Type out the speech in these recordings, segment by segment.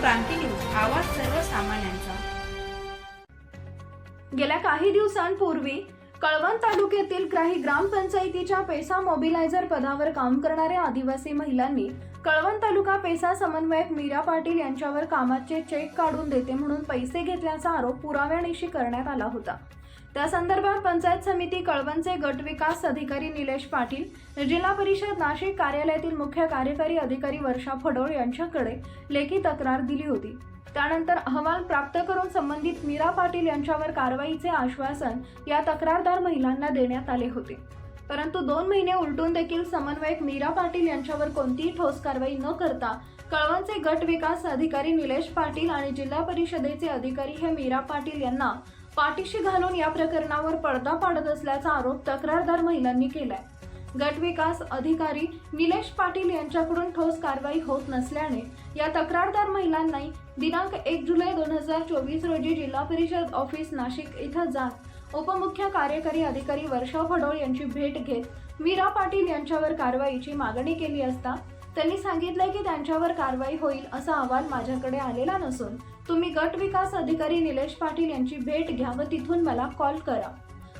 क्रांती news आवाज सर्वसामान्यांचा. गेल्या काही दिवसांपूर्वी कळवण तालुक्यातील काही ग्रामपंचायतीच्या पेसा मोबिलायझर पदावर काम करणाऱ्या आदिवासी महिलांनी कळवण तालुका पेसा समन्वयक मीरा पाटील यांच्यावर कामाचे चेक काढून देते म्हणून पैसे घेतल्याचा आरोप पुराव्यानिशी करण्यात आला होता. त्या संदर्भात पंचायत समिती कळवणचे गट विकास अधिकारी निलेश पाटील जिल्हा परिषद नाशिक कार्यालयातील मुख्य कार्यकारी अधिकारी वर्षा फडोळ यांच्याकडे लेखी तक्रार दिली होती. त्यानंतर अहवाल प्राप्त करून संबंधित मीरा पाटील यांच्यावर कारवाईचे आश्वासन या तक्रारदार महिलांना देण्यात आले होते. परंतु दोन महिने उलटून देखील समन्वयक मीरा पाटील यांच्यावर कोणतीही ठोस कारवाई न करता कळवणचे गट विकास अधिकारी निलेश पाटील आणि जिल्हा परिषदेचे अधिकारी हे मीरा पाटील यांना पाठीशी घालून या प्रकरणावर पडदा पाडत असल्याचा आरोप तक्रारदार महिलांनी केलाय. गट विकास अधिकारी निलेश पाटील यांच्याकडून ठोस कारवाई होत नसल्याने या तक्रारदार महिलांनी दिनांक एक जुलै दोन हजार चोवीस रोजी जिल्हा परिषद ऑफिस नाशिक इथं जात उपमुख्य कार्यकारी अधिकारी वर्षा फडोळ यांची भेट घेत मीरा पाटील यांच्यावर कारवाईची मागणी केली असता त्यांनी सांगितलंय की त्यांच्यावर कारवाई होईल असा अहवाल माझ्याकडे आलेला नसून तुम्ही गट विकास अधिकारी निलेश पाटील यांची भेट घ्या व तिथून मला कॉल करा.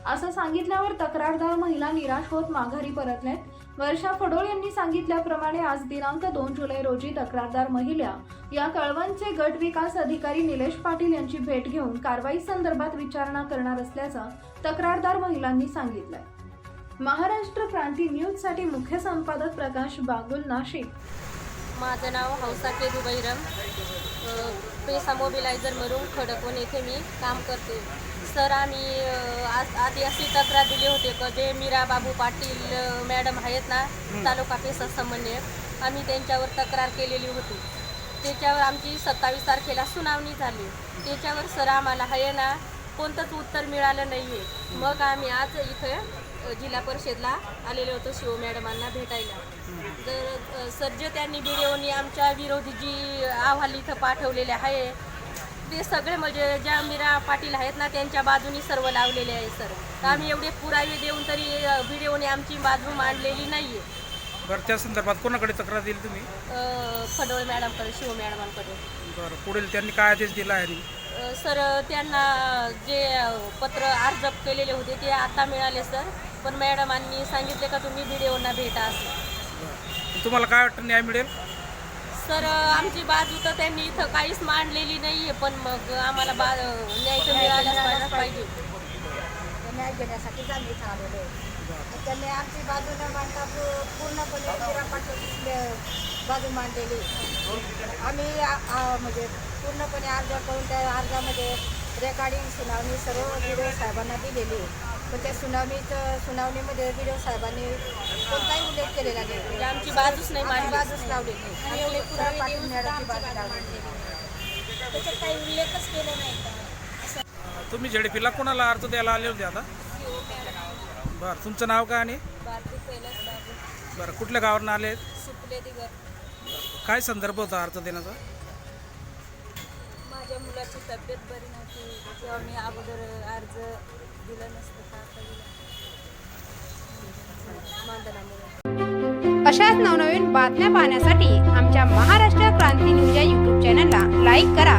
असं सांगितल्यावर तक्रारदार महिला निराश होत माघारी परतल्यात वर्षा फडोळ यांनी सांगितल्याप्रमाणे आज दिनांक दोन जुलै रोजी तक्रारदार महिला या कळवणचे गट विकास अधिकारी निलेश पाटील यांची भेट घेऊन कारवाई संदर्भात विचारणा करणार असल्याचं तक्रारदार महिलांनी सांगितलंय. महाराष्ट्र क्रांती न्यूजसाठी मुख्य संपादक प्रकाश बागुल नाशिक. माझं नाव हौसा के बैरम पेसा मोबिलायझर म्हणून खडकवण येथे मी काम करते. सर आम्ही आज आधी अशी तक्रार दिली होती. का जे मीरा बाबू पाटील मॅडम आहेत ना तालुका पेसा समन्वयक आम्ही त्यांच्यावर तक्रार केलेली होती. त्याच्यावर आमची सत्तावीस तारखेला सुनावणी झाली. त्याच्यावर सर आम्हाला आहे ना कोणतंच उत्तर मिळालं नाही आहे मग आम्ही आज इथं जिल्हा परिषदला आलेलो होतो शिव मॅडमांना भेटायला. तर अ, सर जे त्यांनी व्हिडिओनी आमच्या विरोधी जी अहवाल इथं पाठवलेले आहे ते सगळे म्हणजे ज्या मीरा पाटील आहेत ना त्यांच्या बाजूनी सर्व लावलेले आहे सर. तर आम्ही एवढे पुरावे देऊन तरी अ, आमची बाजू मांडलेली नाही आहे बरं त्या संदर्भात कोणाकडे तक्रार दिली तुम्ही? फडोळ मॅडमकडे शिव मॅडमांकडे. बरं पुढील त्यांनी काय आदेश दिला आहे? अ, सर त्यांना जे अ, पत्र अर्ज केलेले होते ते आता मिळाले सर. पण मॅडमांनी सांगितले का तुम्ही व्हिडिओना भेटा असं. तुम्हाला काय वाटतं न्याय मिळेल? सर आमची बाजू तर त्यांनी इथं काहीच मांडलेली नाही आहे पण मग आम्हाला बा न्याय तर मिळालाच पाहिजे. न्याय घेण्यासाठीच आम्ही इथं आलेलो आहे त्यांनी आमची बाजू न मांडता पूर्णपणे मीरा पाटील बाजू मांडलेली. आम्ही म्हणजे पूर्णपणे अर्ज करून त्या अर्जामध्ये रेकॉर्डिंग सुनावणी सर्व व्हिडिओ साहेबांना दिलेली पण त्या सुनावणीचं सुनावणीमध्ये व्हिडिओ साहेबांनी कोणताही उल्लेख केलेला नाही. म्हणजे आमची बाजूच नाही बाजूच लावलेली पुरावे पाटील मॅडमची बाजू लावलेली. त्याच्यात काही उल्लेखच केला नाही तुम्ही झेडपीला कोणाला अर्ज द्यायला आले होते आता? बरं तुमचं नाव काय आणि? बरं कुठल्या गावावरून आले? काय संदर्भ होता अर्ज देण्याचा? माझ्या मुलाची तब्येत बरी नव्हती तेव्हा मी अगोदर अर्ज दिला नसतं का आता दिला. मानधनामुळे अशाच नवनवीन बातम्या पाहण्यासाठी आमच्या महाराष्ट्र क्रांती न्यूज या यूट्यूब चॅनलला लाईक करा.